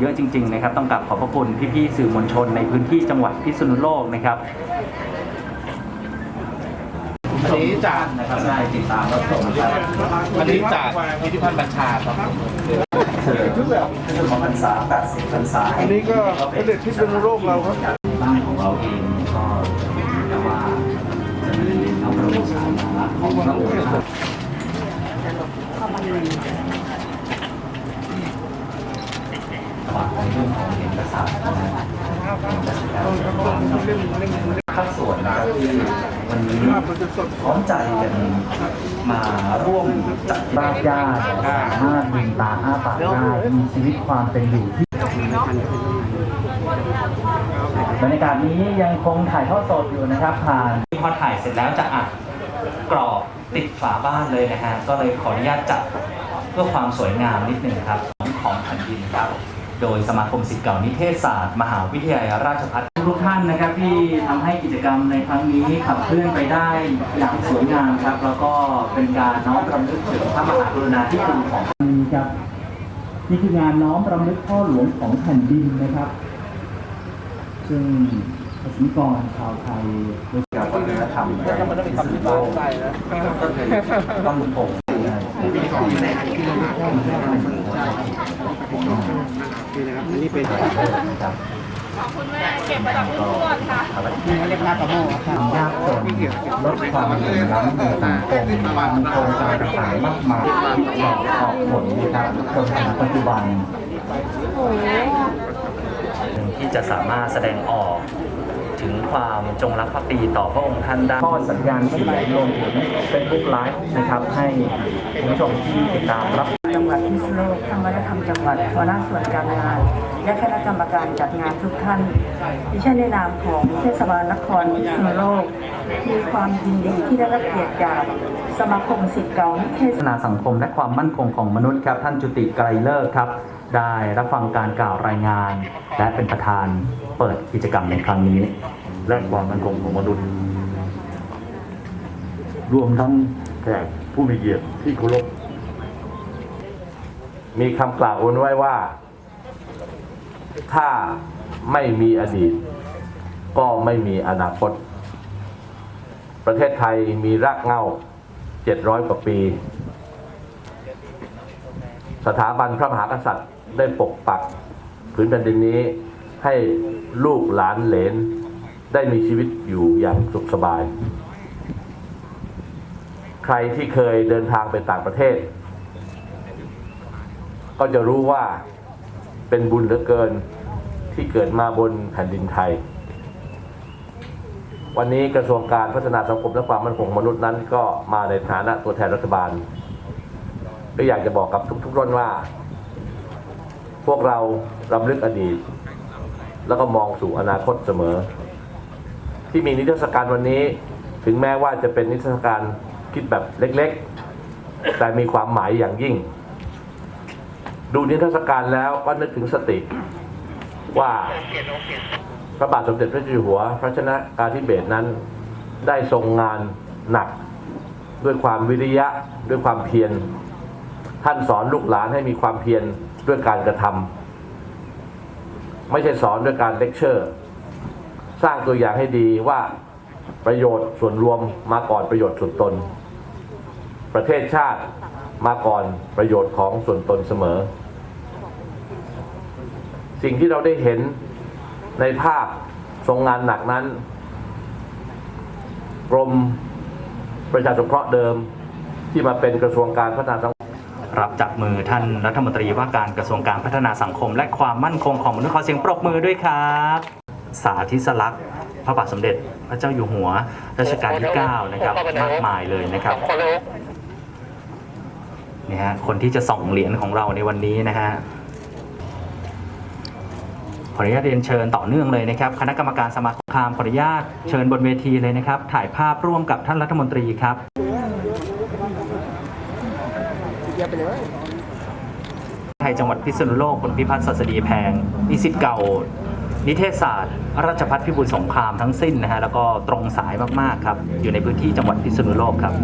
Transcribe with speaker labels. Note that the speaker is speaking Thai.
Speaker 1: เยอะจริงๆนะครับต้องกราบขอบพระคุณพี่ๆสื่อมวลชนในพื้นที่จังหวัดพิษณุโลกนะครับ
Speaker 2: อันนี้จาก
Speaker 1: นะครับได้ติดตามรับชมครับ
Speaker 2: อันนี้จากพิพิธภัณฑ์บัญชาครับ
Speaker 1: เชิญเรื่องของพรรษา80พรรษา
Speaker 3: อันนี้ก็พระเดชพิษณุโลกเราครับ
Speaker 1: บ้านของเราเองก็แต่ว่าจะไม่ได้เน้นเอาพระบรมฉายาลักษณ์ของพระองค์ท่านฝากในเรื่องของเอกสารภาคส่วนนะครับที่วันนี้พร้อมใจกันมาร่วมจัด
Speaker 4: บ้านญาติสามารถลืมตาอ้าปากได้มีชีวิตความเป็นอยู่ที่บรรยากาศนี้ยังคงถ่ายทอดสดอยู่นะครับผ่าน
Speaker 1: พอถ่ายเสร็จแล้วจะอัดกรอบติดฝาบ้านเลยนะฮะก็เลยขออนุญาตจัดเพื่อความสวยงามนิดหนึ่งครับของแผ่นดินครับ โดยสมาคมศิษย์เก่านิเทศศาสตร์ มหาวิทยาลัยราชภัฏ
Speaker 4: ทุกท่านนะครับที่ทำให้กิจกรรมในครั้งนี้ขับเคลื่อนไปได้อย่างสวยงามครับ แล้วก็เป็นการน้อมรำลึกถึงพระมหากรุณาธิคุณของนี้ครับนี่คืองานน้อมรำลึกพ่อหลวงของแผ่นดินนะครับ ซึ่งประสิกรชาวไทย
Speaker 1: กับวัฒนธรรมในพิษณุโลกก็คือต้องคงปีก่อน ในอันที่เราใช่อันนี้เป็นครับ
Speaker 5: คุณแม่เก็บมาจากทุกคนค่ะนี่
Speaker 4: เรียกหน้าประโมทความยากจนลดความเหลื่อมล้ำในสังคมมีโครงการต่างๆมากมายที่อกออกผลนะครับจนถึงปัจจุบัน
Speaker 1: ที่จะสามารถแสดงออกถึงความจงรักภักดีต่อพระองค์ท่านได้
Speaker 4: ทอดสัญญาณเสียงรวมถึงเฟซบุ๊กไลฟ์นะครับ ให้คุณผู้ชมที่ติดตามรับ
Speaker 6: จังหวัดพิษณุโลกทางวัฒนธรรมจังหวัดหัวหน้าส่วนการงาน และคณะกรรมการจัดงานทุกท่าน ดิฉันในนามของเทศบาลนครพิษณุโลก มีความยินดีที่ได้รับเกียรติจากสมาคมศิษย์เก่านิเทศ
Speaker 1: นาสังคมและความมั่นคงของมนุษย์ครับ ท่านจุติไกรเลิกษ์ครับ ได้รับฟังการกล่าวรายงาน และเป็นประธานเปิดกิจกรรมในครั้งนี้
Speaker 7: และความมั่นคงของมนุษย์ รวมทั้งแขกผู้มีเกียรติที่เคารพ
Speaker 2: มีคำกล่าวอาไว้ว่า ถ้าไม่มีอดีต ก็ไม่มีอนาคต ประเทศไทยมีรากเหง้า 700 กว่าปี สถาบันพระมหากษัตริย์ได้ปกปักผืนแผ่นดินนี้ให้ลูกหลานเหลน ได้มีชีวิตอยู่อย่างสุขสบาย ใครที่เคยเดินทางไปต่างประเทศ ก็จะรู้ว่าเป็นบุญเหลือเกินที่เกิดมาบนแผ่นดินไทย วันนี้กระทรวงการพัฒนาสังคมและความมั่นคงมนุษย์นั้น ก็มาในฐานะตัวแทนรัฐบาล ก็อยากจะบอกกับทุกๆรุ่นว่า พวกเรารำลึกอดีต แล้วก็มองสู่อนาคตเสมอ ที่มีนิทรรศการวันนี้ถึงแม้ว่าจะเป็นนิทรรศการคิดแบบเล็ก ๆ แต่มีความหมายอย่างยิ่ง ดูนิทรรศการแล้วก็นึกถึงสติ ว่าพระบาทสมเด็จพระเจ้าอยู่หัว พระชนกาธิเบศนั้นได้ทรงงานหนัก ด้วยความวิริยะด้วยความเพียรท่านสอนลูกหลานให้มีความเพียรด้วยการกระทำไม่ใช่สอนด้วยการเลคเชอร์ สร้างตัวอย่างให้ดีว่าประโยชน์ส่วนรวมมาก่อนประโยชน์ส่วนตน ประเทศชาติมาก่อนประโยชน์ของส่วนตนเสมอ สิ่งที่เราได้เห็นในภาพทรงงานหนักนั้น กรมประชาสงเคราะห์เดิมที่มาเป็นกระทรวงการพัฒนาสังคม
Speaker 1: รับจากมือท่านรัฐมนตรีว่าการกระทรวงการพัฒนาสังคม และความมั่นคงของมนุษย์ขอเสียงปรบมือด้วยครับ สาธิสลักษณ์พระบาทสมเด็จพระเจ้าอยู่หัวรัชกาลที่ 9 นะครับ มากมายเลยนะครับนี่ฮะคนที่จะส่องเหรียญของเราในวันนี้นะฮะข ออนุญาตเรียนเชิญต่อเนื่องเลยนะครับคณะกรรมการสมาคมขออนุญาตเชิญบนเวทีเลยนะครับ ถ่ายภาพร่วมกับท่านรัฐมนตรีครับไทยจังหวัดพิษณุโลกคุณพิพัฒน์ศัสดีแพงนิสิตเก่า นิเทศศาสตร์ ราชพัฒพิบูลสงครามทั้งสิ้นนะฮะแล้วก็ตรงสายมากๆครับอยู่ในพื้นที่จังหวัดพิษณุโลกครับ